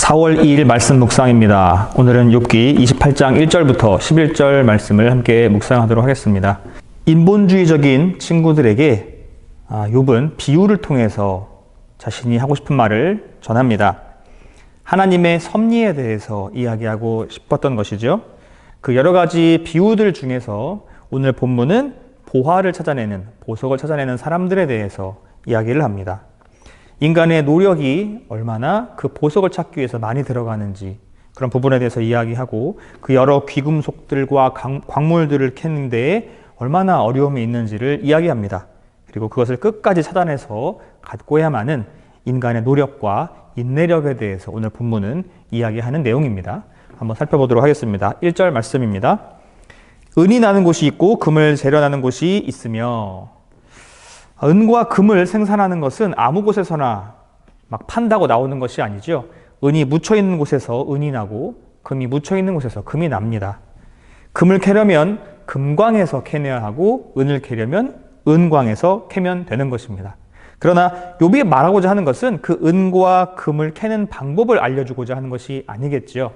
4월 2일 말씀 묵상입니다. 오늘은 욥기 28장 1절부터 11절 말씀을 함께 묵상하도록 하겠습니다. 인본주의적인 친구들에게 아, 욥은 비유를 통해서 자신이 하고 싶은 말을 전합니다. 하나님의 섭리에 대해서 이야기하고 싶었던 것이죠. 그 여러 가지 비유들 중에서 오늘 본문은 보화를 찾아내는 보석을 찾아내는 사람들에 대해서 이야기를 합니다. 인간의 노력이 얼마나 그 보석을 찾기 위해서 많이 들어가는지 그런 부분에 대해서 이야기하고 그 여러 귀금속들과 강- 광물들을 캐는 데에 얼마나 어려움이 있는지를 이야기합니다. 그리고 그것을 끝까지 찾아내서 갖고야만은 인간의 노력과 인내력에 대해서 오늘 본문은 이야기하는 내용입니다. 한번 살펴보도록 하겠습니다. 1절 말씀입니다. 은이 나는 곳이 있고 금을 재련하는 곳이 있으며 은과 금을 생산하는 것은 아무 곳에서나 막 판다고 나오는 것이 아니죠. 은이 묻혀 있는 곳에서 은이 나고 금이 묻혀 있는 곳에서 금이 납니다. 금을 캐려면 금광에서 캐내야 하고 은을 캐려면 은광에서 캐면 되는 것입니다. 그러나 욥이 말하고자 하는 것은 그 은과 금을 캐는 방법을 알려주고자 하는 것이 아니겠지요.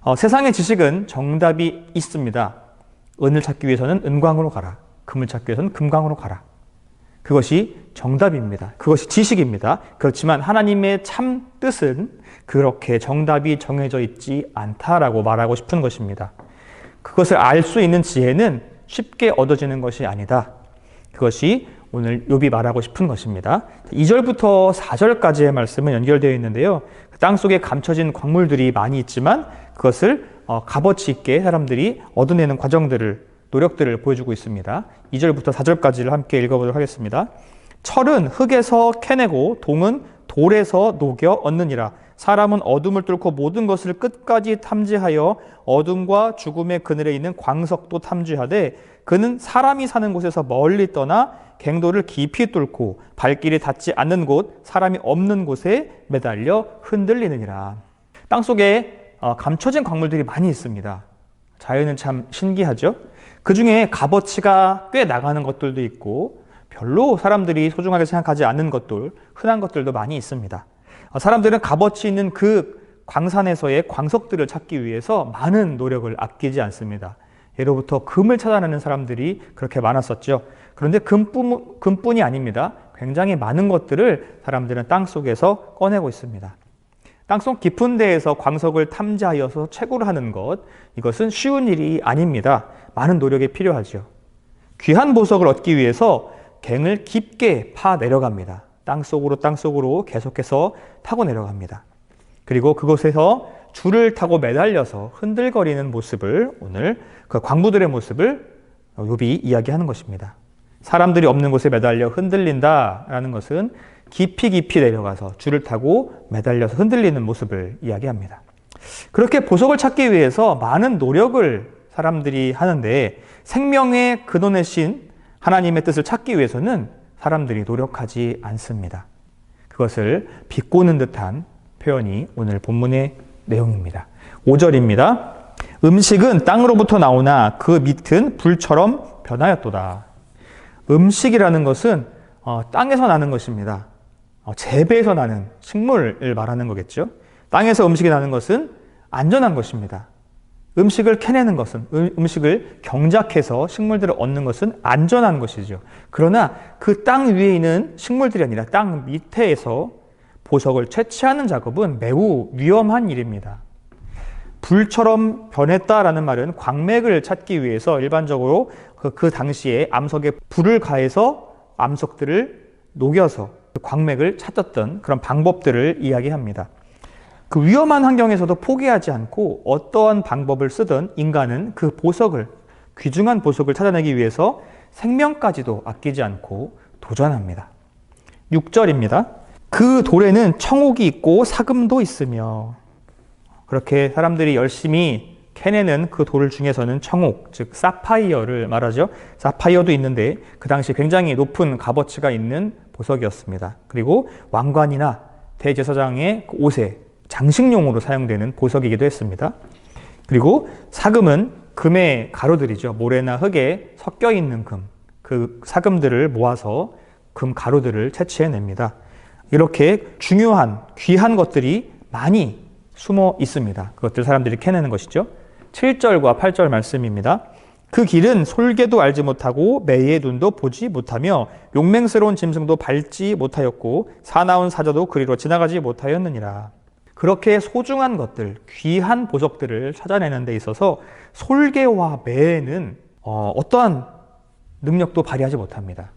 어, 세상의 지식은 정답이 있습니다. 은을 찾기 위해서는 은광으로 가라. 금을 찾기 위해서는 금광으로 가라. 그것이 정답입니다. 그것이 지식입니다. 그렇지만 하나님의 참 뜻은 그렇게 정답이 정해져 있지 않다라고 말하고 싶은 것입니다. 그것을 알 수 있는 지혜는 쉽게 얻어지는 것이 아니다. 그것이 오늘 욥이 말하고 싶은 것입니다. 2절부터 4절까지의 말씀은 연결되어 있는데요. 땅 속에 감춰진 광물들이 많이 있지만 그것을 어, 값어치 있게 사람들이 얻어내는 과정들을 노력들을 보여주고 있습니다. 2절부터 4절까지를 함께 읽어보도록 하겠습니다. 철은 흙에서 캐내고 동은 돌에서 녹여 얻느니라. 사람은 어둠을 뚫고 모든 것을 끝까지 탐지하여 어둠과 죽음의 그늘에 있는 광석도 탐지하되 그는 사람이 사는 곳에서 멀리 떠나 갱도를 깊이 뚫고 발길이 닿지 않는 곳, 사람이 없는 곳에 매달려 흔들리느니라. 땅 속에 어, 감춰진 광물들이 많이 있습니다. 자연은 참 신기하죠? 그 중에 값어치가 꽤 나가는 것들도 있고 별로 사람들이 소중하게 생각하지 않는 것들, 흔한 것들도 많이 있습니다. 어, 사람들은 값어치 있는 그 광산에서의 광석들을 찾기 위해서 많은 노력을 아끼지 않습니다. 예로부터 금을 찾아내는 사람들이 그렇게 많았었죠. 그런데 금뿐, 금뿐이 아닙니다. 굉장히 많은 것들을 사람들은 땅 속에서 꺼내고 있습니다. 땅속 깊은 데에서 광석을 탐지하여서 채굴 하는 것, 이것은 쉬운 일이 아닙니다. 많은 노력이 필요하죠. 귀한 보석을 얻기 위해서 갱을 깊게 파 내려갑니다. 땅 속으로 땅 속으로 계속해서 타고 내려갑니다. 그리고 그곳에서 줄을 타고 매달려서 흔들거리는 모습을 오늘 그 광부들의 모습을 욥이 이야기하는 것입니다. 사람들이 없는 곳에 매달려 흔들린다라는 것은 깊이 깊이 내려가서 줄을 타고 매달려서 흔들리는 모습을 이야기합니다. 그렇게 보석을 찾기 위해서 많은 노력을 사람들이 하는데 생명의 근원의 신 하나님의 뜻을 찾기 위해서는 사람들이 노력하지 않습니다. 그것을 비꼬는 듯한 표현이 오늘 본문의 내용입니다. 5절입니다. 음식은 땅으로부터 나오나 그 밑은 불처럼 변하였도다. 음식이라는 것은 어, 땅에서 나는 것입니다. 어, 재배에서 나는 식물을 말하는 거겠죠. 땅에서 음식이 나는 것은 안전한 것입니다. 음식을 캐내는 것은 음, 식을 경작해서 식물들을 얻는 것은 안전한 것이죠. 그러나 그 땅 위에 있는 식물들이 아니라 땅 밑에서 보석을 채취하는 작업은 매우 위험한 일입니다. 불처럼 변했다라는 말은 광맥을 찾기 위해서 일반적으로 그, 그 당시에 암석에 불을 가해서 암석들을 녹여서 그 광맥을 찾았던 그런 방법들을 이야기합니다. 그 위험한 환경에서도 포기하지 않고 어떠한 방법을 쓰든 인간은 그 보석을 귀중한 보석을 찾아내기 위해서 생명까지도 아끼지 않고 도전합니다. 6절입니다. 그 돌에는 청옥이 있고 사금도 있으며 그렇게 사람들이 열심히 캐내는 그 돌 중에서는 청옥, 즉 사파이어를 말하죠. 사파이어도 있는데 그 당시 굉장히 높은 값어치가 있는 보석이었습니다. 그리고 왕관이나 대제사장의 그 옷에 장식용으로 사용되는 보석이기도 했습니다. 그리고 사금은 금의 가루들이죠. 모래나 흙에 섞여 있는 금, 그 사금들을 모아서 금 가루들을 채취해냅니다. 이렇게 중요한 귀한 것들이 많이 숨어 있습니다. 그것들 사람들이 캐내는 것이죠. 7절과 8절 말씀입니다. 그 길은 솔개도 알지 못하고 매의 눈도 보지 못하며 용맹스러운 짐승도 밟지 못하였고 사나운 사자도 그리로 지나가지 못하였느니라. 그렇게 소중한 것들, 귀한 보석들을 찾아내는 데 있어서 솔개와 매는 어, 어떠한 능력도 발휘하지 못합니다.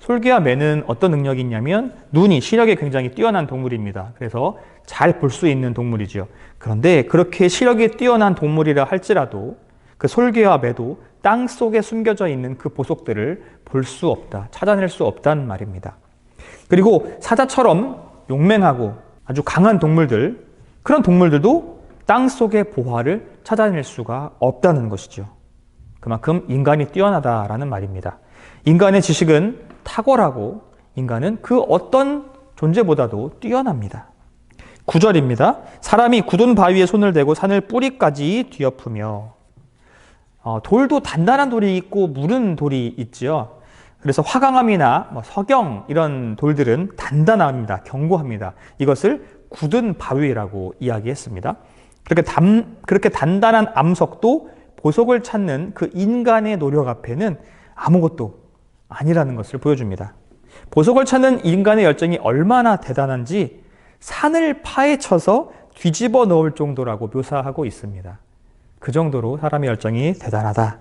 솔개와 매는 어떤 능력이 있냐면 눈이 시력이 굉장히 뛰어난 동물입니다. 그래서 잘 볼 수 있는 동물이죠. 그런데 그렇게 시력이 뛰어난 동물이라 할지라도 그 솔개와 매도 땅 속에 숨겨져 있는 그 보석들을 볼 수 없다, 찾아낼 수 없다는 말입니다. 그리고 사자처럼 용맹하고 아주 강한 동물들, 그런 동물들도 땅 속의 보화를 찾아낼 수가 없다는 것이죠. 그만큼 인간이 뛰어나다라는 말입니다. 인간의 지식은 탁월하고 인간은 그 어떤 존재보다도 뛰어납니다. 9절입니다. 사람이 굳은 바위에 손을 대고 산을 뿌리까지 뒤엎으며 어, 돌도 단단한 돌이 있고 무른 돌이 있지요. 그래서 화강암이나 뭐 석영 이런 돌들은 단단합니다. 견고합니다. 이것을 굳은 바위라고 이야기했습니다. 그렇게 단, 그렇게 단단한 암석도 보석을 찾는 그 인간의 노력 앞에는 아무것도 아니라는 것을 보여줍니다. 보석을 찾는 인간의 열정이 얼마나 대단한지 산을 파헤쳐서 뒤집어 넣을 정도라고 묘사하고 있습니다. 그 정도로 사람의 열정이 대단하다.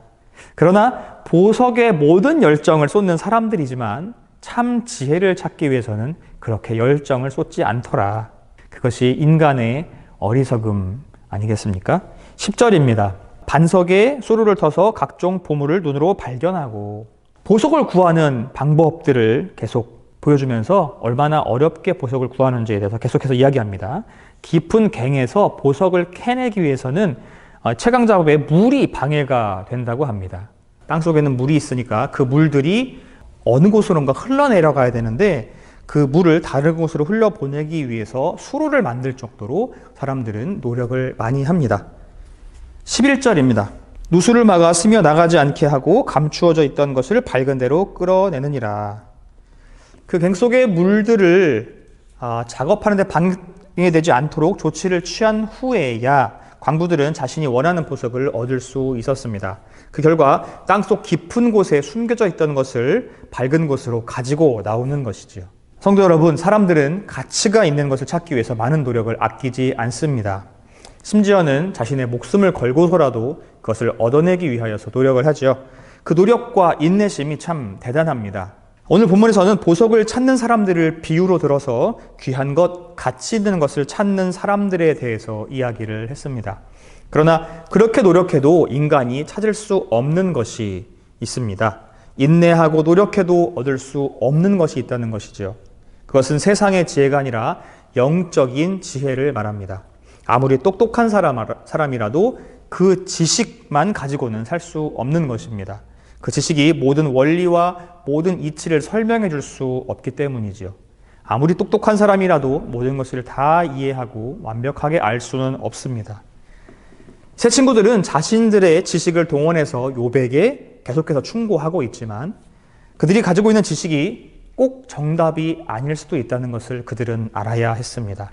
그러나 보석의 모든 열정을 쏟는 사람들이지만 참 지혜를 찾기 위해서는 그렇게 열정을 쏟지 않더라. 그것이 인간의 어리석음 아니겠습니까? 10절입니다. 반석에 수루를 터서 각종 보물을 눈으로 발견하고 보석을 구하는 방법들을 계속 보여주면서 얼마나 어렵게 보석을 구하는지에 대해서 계속해서 이야기합니다. 깊은 갱에서 보석을 캐내기 위해서는 어, 최강 작업에 물이 방해가 된다고 합니다. 땅 속에는 물이 있으니까 그 물들이 어느 곳으론가 흘러내려가야 되는데 그 물을 다른 곳으로 흘려보내기 위해서 수로를 만들 정도로 사람들은 노력을 많이 합니다. 11절입니다. 누수를 막아 스며 나가지 않게 하고 감추어져 있던 것을 밝은 대로 끌어내느니라. 그 갱 속의 물들을 아, 작업하는데 방해되지 않도록 조치를 취한 후에야 광부들은 자신이 원하는 보석을 얻을 수 있었습니다. 그 결과 땅속 깊은 곳에 숨겨져 있던 것을 밝은 곳으로 가지고 나오는 것이지요. 성도 여러분, 사람들은 가치가 있는 것을 찾기 위해서 많은 노력을 아끼지 않습니다. 심지어는 자신의 목숨을 걸고서라도 그것을 얻어내기 위하여서 노력을 하지요. 그 노력과 인내심이 참 대단합니다. 오늘 본문에서는 보석을 찾는 사람들을 비유로 들어서 귀한 것, 가치 있는 것을 찾는 사람들에 대해서 이야기를 했습니다. 그러나 그렇게 노력해도 인간이 찾을 수 없는 것이 있습니다. 인내하고 노력해도 얻을 수 없는 것이 있다는 것이죠. 그것은 세상의 지혜가 아니라 영적인 지혜를 말합니다. 아무리 똑똑한 사람이라도 그 지식만 가지고는 살 수 없는 것입니다. 그 지식이 모든 원리와 모든 이치를 설명해 줄 수 없기 때문이지요. 아무리 똑똑한 사람이라도 모든 것을 다 이해하고 완벽하게 알 수는 없습니다. 새 친구들은 자신들의 지식을 동원해서 요백에 계속해서 충고하고 있지만 그들이 가지고 있는 지식이 꼭 정답이 아닐 수도 있다는 것을 그들은 알아야 했습니다.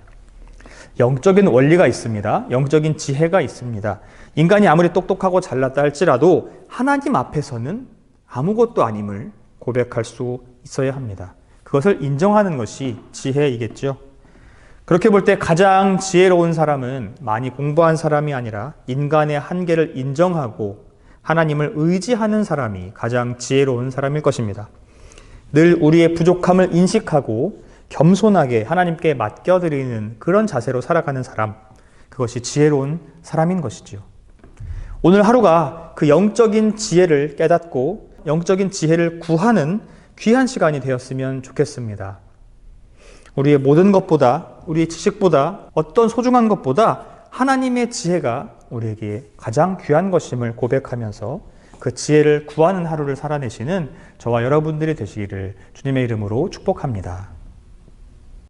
영적인 원리가 있습니다. 영적인 지혜가 있습니다. 인간이 아무리 똑똑하고 잘났다 할지라도 하나님 앞에서는 아무것도 아님을 고백할 수 있어야 합니다. 그것을 인정하는 것이 지혜이겠죠. 그렇게 볼 때 가장 지혜로운 사람은 많이 공부한 사람이 아니라 인간의 한계를 인정하고 하나님을 의지하는 사람이 가장 지혜로운 사람일 것입니다. 늘 우리의 부족함을 인식하고 겸손하게 하나님께 맡겨드리는 그런 자세로 살아가는 사람, 그것이 지혜로운 사람인 것이지요. 오늘 하루가 그 영적인 지혜를 깨닫고 영적인 지혜를 구하는 귀한 시간이 되었으면 좋겠습니다. 우리의 모든 것보다, 우리의 지식보다, 어떤 소중한 것보다 하나님의 지혜가 우리에게 가장 귀한 것임을 고백하면서 그 지혜를 구하는 하루를 살아내시는 저와 여러분들이 되시기를 주님의 이름으로 축복합니다.